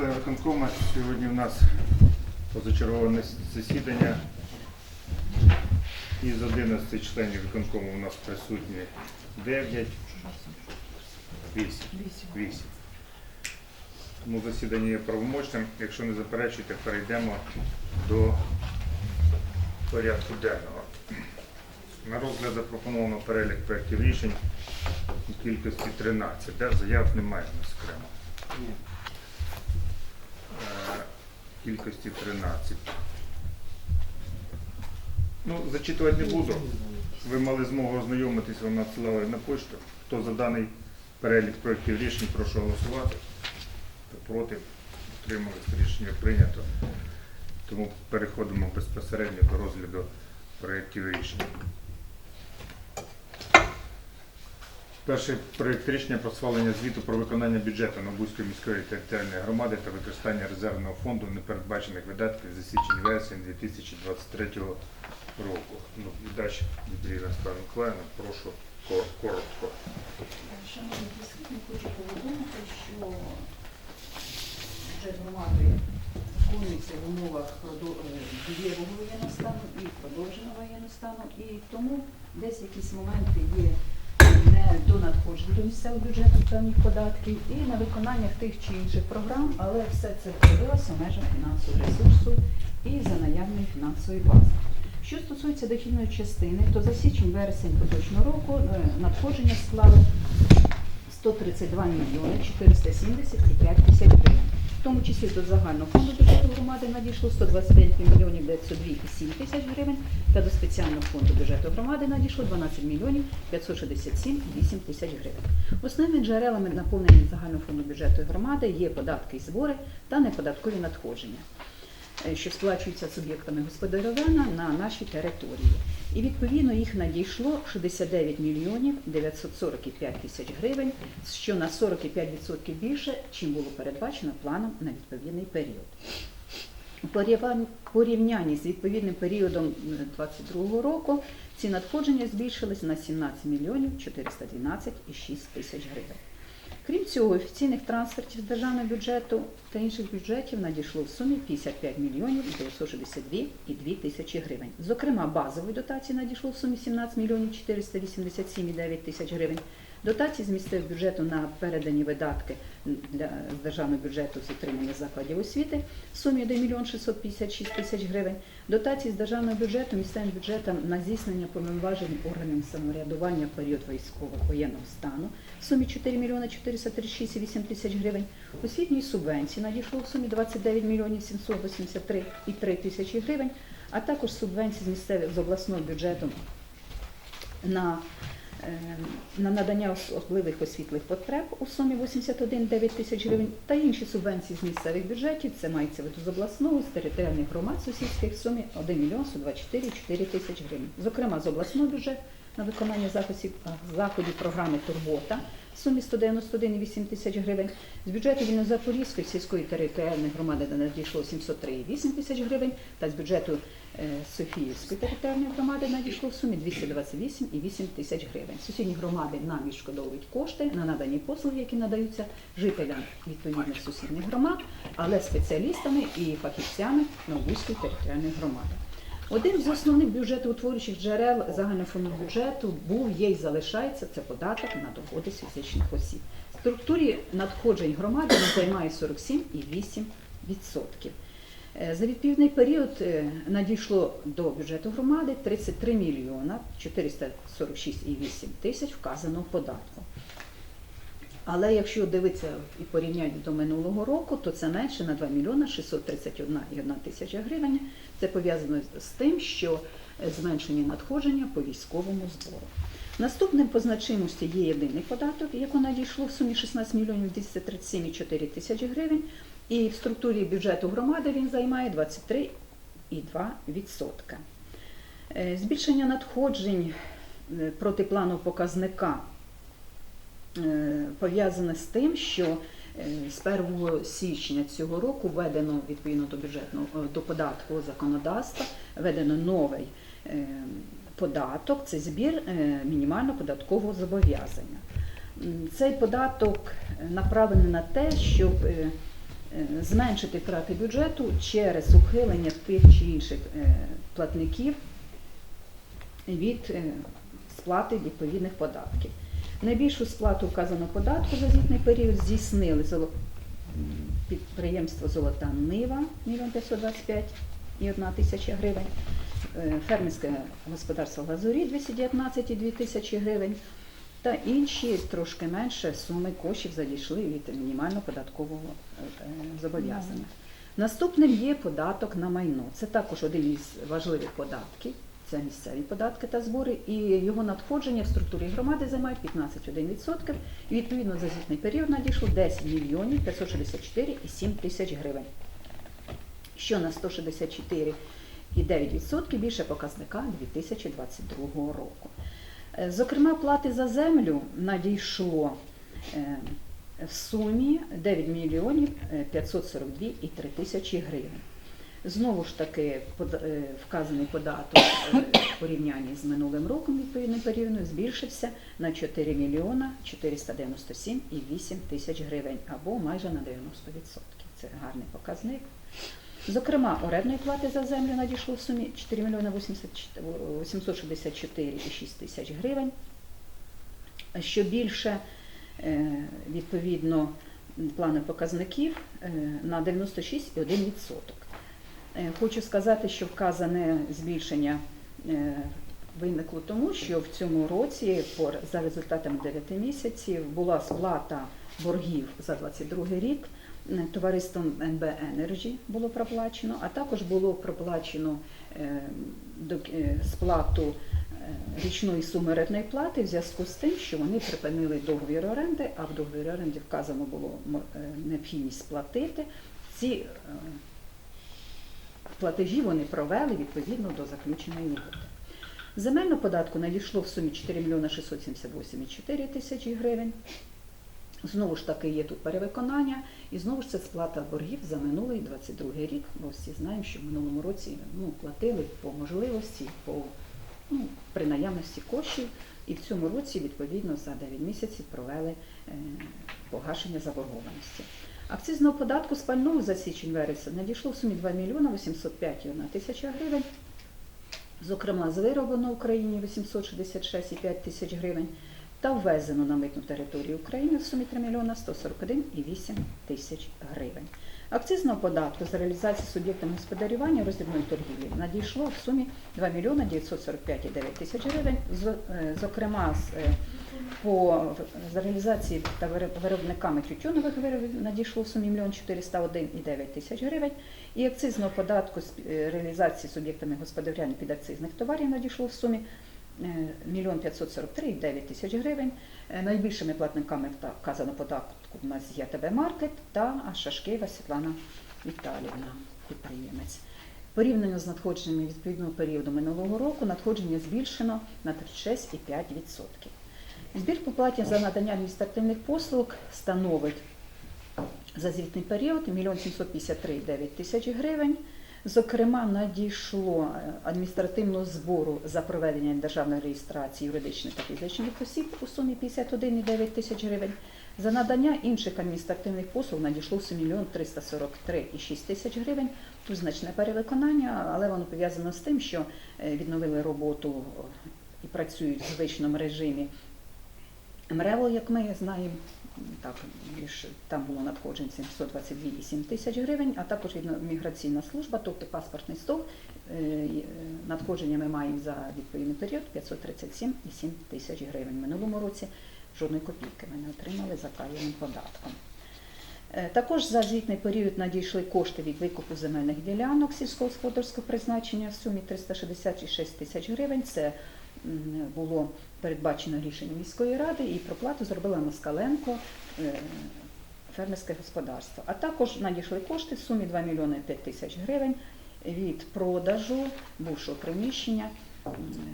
члени виконкому. Сьогодні у нас позачергове засідання. Із 11 членів виконкому у нас присутні 9, 8. 8. Тому засідання є правомочним. Якщо не заперечуєте, перейдемо до порядку денного. На розгляд запропоновано перелік проєктів рішень у кількості 13. Де заяв немає у нас окремо. Кількості 13. Ну, зачитувати не буду. Ви мали змогу ознайомитися, вам надсилали на почту. Хто за даний перелік проєктів рішень, прошу голосувати. Проти, утримались, рішення прийнято. Тому переходимо безпосередньо до розгляду проєктів рішень. Перший проєкт рішення про схвалення звіту про виконання бюджету Новбузької міської територіальної громади та використання резервного фонду непередбачених видатків за січень вересень 2023 року. Ну, віддач від Ірина Степана Миколаївна, прошу кор- коротко. Шановні присутні, хочу повідомити, що бюджет громади виконується в умовах е, дієвого воєнного стану і продовженого воєнного стану, і тому десь якісь моменти є до надходжень до місцевого бюджету певних податків і на виконання тих чи інших програм, але все це робилося в межах фінансового ресурсу і за наявної фінансової бази. Що стосується дохідної частини, то за січень-вересень поточного року е, надходження склали 132 мільйони 475 тисяч гривень. В тому числі до загального фонду бюджету громади надійшло 125 мільйонів 902,7 тисяч гривень, та до спеціального фонду бюджету громади надійшло 12 мільйонів 567,8 тисяч гривень. Основними джерелами наповнення загального фонду бюджету громади є податки і збори та неподаткові надходження е, що сплачуються суб'єктами господарювання на нашій території. І відповідно їх надійшло 69 мільйонів 945 тисяч гривень, що на 45% більше, чим було передбачено планом на відповідний період. У порівнянні- з відповідним періодом 2022 року ці надходження збільшились на 17 мільйонів 412,6 тисяч гривень. Крім цього, офіційних трансфертів з державного бюджету та інших бюджетів надійшло в сумі 55 мільйонів 962,2 тисячі гривень. Зокрема, базової дотації надійшло в сумі 17 мільйонів 487,9 тисяч гривень. Дотації з місцевого бюджету на передані видатки для державного бюджету з утримання закладів освіти в сумі 1 мільйон 656 тисяч гривень. Дотації з державного бюджету місцевим бюджетам на здійснення повноважень органів самоврядування в період військового воєнного стану в сумі 4 мільйони 436,8 тисяч гривень. Освітньої субвенції надійшло в сумі 29 мільйонів 783,3 тисячі гривень, а також субвенції з місцевих з обласного бюджету на, на надання особливих освітлих потреб у сумі 81,9 тисяч гривень та інші субвенції з місцевих бюджетів, це мається з обласного, з територіальних громад сусідських в сумі 1 мільйон 124,4 тисяч гривень. Зокрема, з обласного бюджету на виконання заходів, заходів програми Турбота в сумі 191,8 тисяч гривень. З бюджету Вільнозапорізької сільської територіальної громади надійшло 703,8 тисяч гривень, та з бюджету е, Софіївської територіальної громади надійшло в сумі 228,8 тисяч гривень. Сусідні громади нам відшкодовують кошти на надані послуги, які надаються жителям відповідних сусідніх громад, але спеціалістами і фахівцями Новбузької територіальної громади. Один з основних бюджетоутворюючих джерел загального фонду бюджету був, є і залишається це податок на доходи з фізичних осіб. В структурі надходжень громади він займає 47,8%. Е, За відповідний період е, надійшло до бюджету громади 33 мільйона 446,8 тисяч вказаного податку. Але якщо дивитися і порівняти до минулого року, то це менше на 2 мільйона 631,1 тисяча гривень. Це пов'язано з тим, що е, зменшені надходження по військовому збору. Наступним по значимості є єдиний податок, який надійшло в сумі 16 мільйонів 237,4 тисячі гривень. І в структурі бюджету громади він займає 23,2%. Е, Збільшення надходжень е, проти плану показника пов'язане з тим, що е, з 1 січня цього року введено відповідно до бюджетного е, до податкового законодавства, введено новий е, податок, це збір е, мінімального податкового зобов'язання. Цей податок е, направлений на те, щоб е, е, зменшити втрати бюджету через ухилення тих чи інших е, платників від е, сплати відповідних податків. Найбільшу сплату вказаного податку за звітний період здійснили підприємство Золота Нива 1 525 і 1 тисяча гривень, е, фермерське господарство Лазурі 219 і 2 тисячі гривень, та інші трошки менше суми коштів задійшли від мінімального податкового е, зобов'язання. Наступним є податок на майно. Це також один із важливих податків. Це місцеві податки та збори, і його надходження в структурі громади займають 15,1%. І відповідно за звітний період надійшло 10 мільйонів 564,7 тисяч гривень, що на 164,9% більше показника 2022 року. Е, Зокрема, плати за землю надійшло е, в сумі 9 мільйонів 542,3 тисячі гривень. Знову ж таки, е, вказаний податок е, в порівнянні з минулим роком відповідним періодом збільшився на 4 мільйона 497,8 тисяч гривень або майже на 90%. Це гарний показник. Зокрема, орендної плати за землю надійшло в сумі 4 мільйона 864,6 тисяч гривень, що більше е, відповідно плану показників на 96,1%. Е, Хочу сказати, що вказане збільшення е, виникло тому, що в цьому році за результатами 9 місяців була сплата боргів за 22 рік. Е, Товариством НБ Energy було проплачено, а також було проплачено сплату річної суми орендної плати в зв'язку з тим, що вони припинили договір оренди, а в договірі оренди вказано було необхідність сплатити. Ці платежі вони провели відповідно до заключеної угоди. Земельного податку надійшло в сумі 4 мільйона 678,4 тисячі гривень. Знову ж таки є тут перевиконання, і знову ж це сплата боргів за минулий 22 рік. Бо всі знаємо, що в минулому році ну, платили по можливості, по ну, при наявності коштів, і в цьому році відповідно за 9 місяців провели е, погашення заборгованості. Акцизного податку з пального за січень-вересень надійшло в сумі 2 мільйона 805,1 тисяча гривень. Зокрема, з вироблено в Україні 866,5 тисяч гривень та ввезено на митну територію України в сумі 3 мільйона 141,8 тисяч гривень. Акцизного податку за реалізацію суб'єктами господарювання роздрібної торгівлі надійшло в сумі 2 мільйона 945,9 тисяч гривень. Е, Зокрема, з, е, по за реалізації та виробниками тютюнових виробів надійшло в сумі 1 мільйон 401,9 тисяч гривень. І акцизного податку з е, реалізації суб'єктами господарювання підакцизних товарів надійшло в сумі е, 1 543,9 тисяч гривень. Е, Найбільшими платниками вказано податку у нас є ТБ Маркет та Шашкеєва Світлана Віталіївна, підприємець. Порівняно з надходженнями відповідного періоду минулого року надходження збільшено на 36,5%. Збір по платі за надання адміністративних послуг становить за звітний період 1 753,9 тисяч гривень. Зокрема, надійшло е, адміністративного збору за проведення державної реєстрації юридичних та фізичних осіб у сумі 51,9 тисяч гривень. За надання інших адміністративних послуг надійшло в сумі 1 343,6 тисяч гривень. Тут значне перевиконання, але воно пов'язано з тим, що е, відновили роботу е, і працюють в звичному режимі МРЕВО, як ми знаємо, так, більш, там було надходжень 722,7 тисяч гривень, а також міграційна служба, тобто паспортний стол, е, надходження ми маємо за відповідний період 537,7 тисяч гривень. В минулому році жодної копійки ми не отримали за таємним податком. Е, Також за звітний період надійшли кошти від викупу земельних ділянок сільськогосподарського призначення в сумі 366 тисяч гривень. Це було передбачено рішенням міської ради і проплату зробила Москаленко е, фермерське господарство. А також надійшли кошти в сумі 2 мільйони 5 тисяч гривень від продажу бувшого приміщення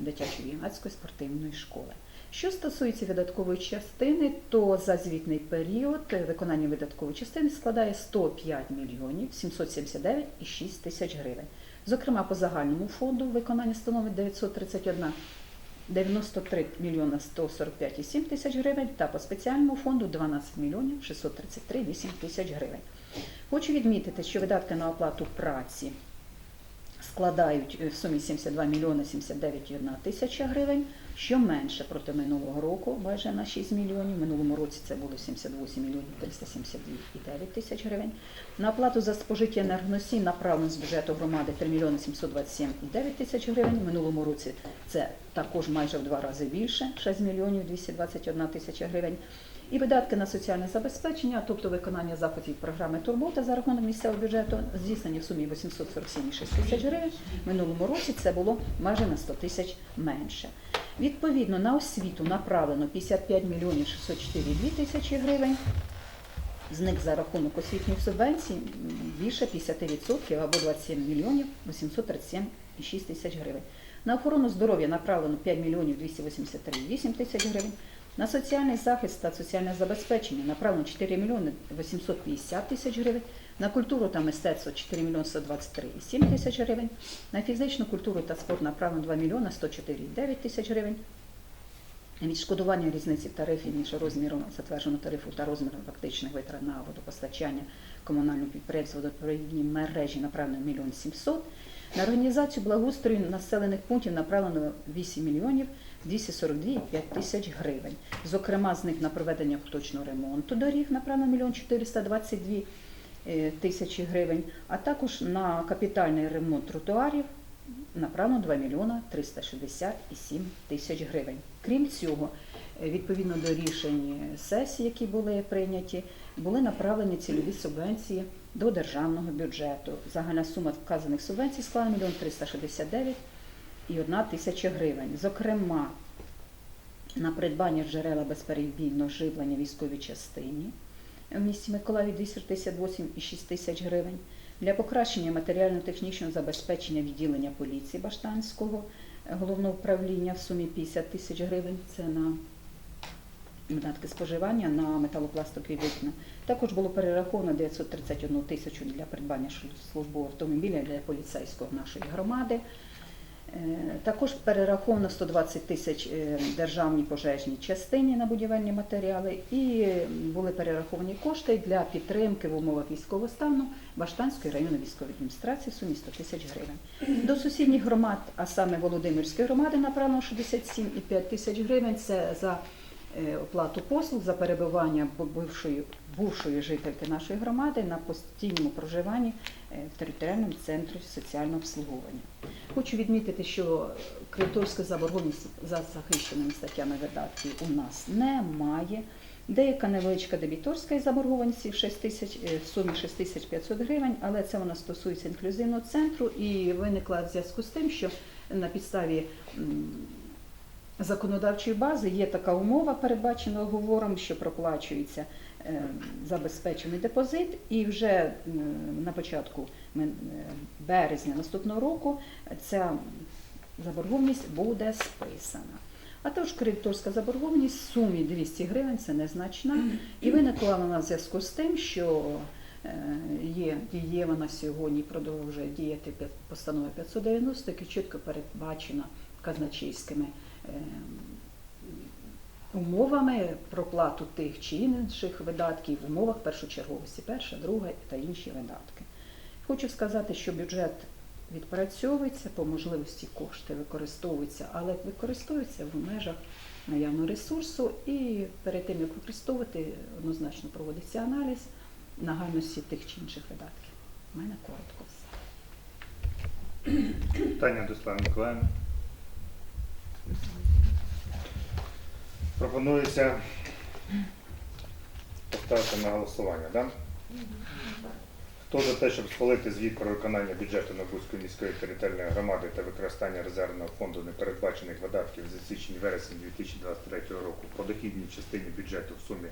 дитячої юнацької спортивної школи. Що стосується видаткової частини, то за звітний період е, виконання видаткової частини складає 105 мільйонів 779,6 тисяч гривень. Зокрема, по загальному фонду виконання становить 931 93 мільйона 145,7 тисяч гривень та по спеціальному фонду 12 мільйонів 633,8 тисяч гривень. Хочу відмітити, що видатки на оплату праці складають е, в сумі 72 мільйони 79,1 тисяча гривень, що менше проти минулого року, майже на 6 мільйонів. В минулому році це було 78 мільйонів 372,9 тисяч гривень. На оплату за спожиття енергоносій направлено з бюджету громади 3 мільйони 727,9 тисяч гривень. В минулому році це також майже в два рази більше 6 мільйонів 221 тисяча гривень. І видатки на соціальне забезпечення, тобто виконання заходів програми Турбота за рахунок місцевого бюджету, здійснені в сумі 847,6 тисяч гривень. В минулому році це було майже на 100 тисяч менше. Відповідно, на освіту направлено 55 мільйонів 604,2 тисячі гривень. З них за рахунок освітніх субвенцій більше 50% або 27 мільйонів 837,6 тисяч гривень. На охорону здоров'я направлено 5 мільйонів 283,8 тисяч гривень. На соціальний захист та соціальне забезпечення направлено 4 мільйони 850 тисяч гривень. На культуру та мистецтво 4 мільйони 123,7 тисяч гривень. На фізичну культуру та спорт направлено 2 мільйони 104,9 тисяч гривень. Відшкодування різниці в тарифі між розміром затвердженого тарифу та розміром фактичних витрат на водопостачання комунального підприємства водопровідні мережі направлено 1 мільйон 700. На організацію благоустрою населених пунктів направлено 8 мільйонів 242,5 тисяч гривень. Зокрема, з них на проведення поточного ремонту доріг направлено 1 мільйон 422 е, тисячі гривень, а також на капітальний ремонт тротуарів направлено 2 мільйона 367 тисяч гривень. Крім цього, е, відповідно до рішень сесії, які були прийняті, були направлені цільові субвенції до державного бюджету. Загальна сума вказаних субвенцій склала 1 мільйон 369 і 1 тисяча гривень. Зокрема, на придбання джерела безперебійного живлення військовій частині в місті Миколаїві 258,6 тисяч гривень. Для покращення матеріально-технічного забезпечення відділення поліції Баштанського головного управління в сумі 50 тисяч гривень. Це на видатки споживання на металопластикові вікна. Також було перераховано 931 тисячу для придбання службового автомобіля для поліцейського нашої громади. Е, Також перераховано 120 тисяч е, державній пожежній частині на будівельні матеріали і були перераховані кошти для підтримки в умовах військового стану Баштанської районної військової адміністрації в сумі 100 тисяч гривень. До сусідніх громад, а саме Володимирської громади, направлено 67,5 тисяч гривень. Це за е, оплату послуг за перебування бувшої, бувшої жительки нашої громади на постійному проживанні в територіальному центрі соціального обслуговування. Хочу відмітити, що кредиторська заборгованість за захищеними статтями видатків у нас немає. Деяка невеличка дебіторська із заборгованості в 6 тисяч, е, в сумі 6500 гривень, але це вона стосується інклюзивного центру і виникла в зв'язку з тим, що на підставі законодавчої бази є така умова, передбачена договором, що проплачується е, забезпечений депозит, і вже е, на початку е, березня наступного року ця заборгованість буде списана. А також кредиторська заборгованість в сумі 200 гривень це незначна. І виникла вона в зв'язку з тим, що е, є дієва на сьогодні, продовжує діяти постанова 590, яка чітко передбачена казначейськими е, умовами про плату тих чи інших видатків в умовах першочерговості, перша, друга та інші видатки. Хочу сказати, що бюджет відпрацьовується, по можливості кошти використовуються, але використовуються в межах наявного ресурсу і перед тим, як використовувати, однозначно проводиться аналіз нагальності тих чи інших видатків. У мене коротко все. Питання до Слави Миколаївни. Пропонується поставити на голосування, так? Хто за те, щоб схвалити звіт про виконання бюджету Набузької міської територіальної громади та використання резервного фонду непередбачених видатків за січень-вересень 2023 року по дохідній частині бюджету в сумі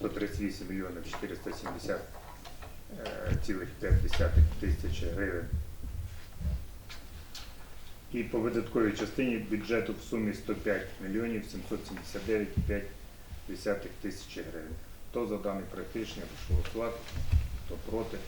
138 мільйонів 470 е, цілих 5 тисяч гривень і по видатковій частині бюджету в сумі 105 мільйонів 779,5 тисяч гривень. Хто за даний проект рішення прошу голосувати, хто проти,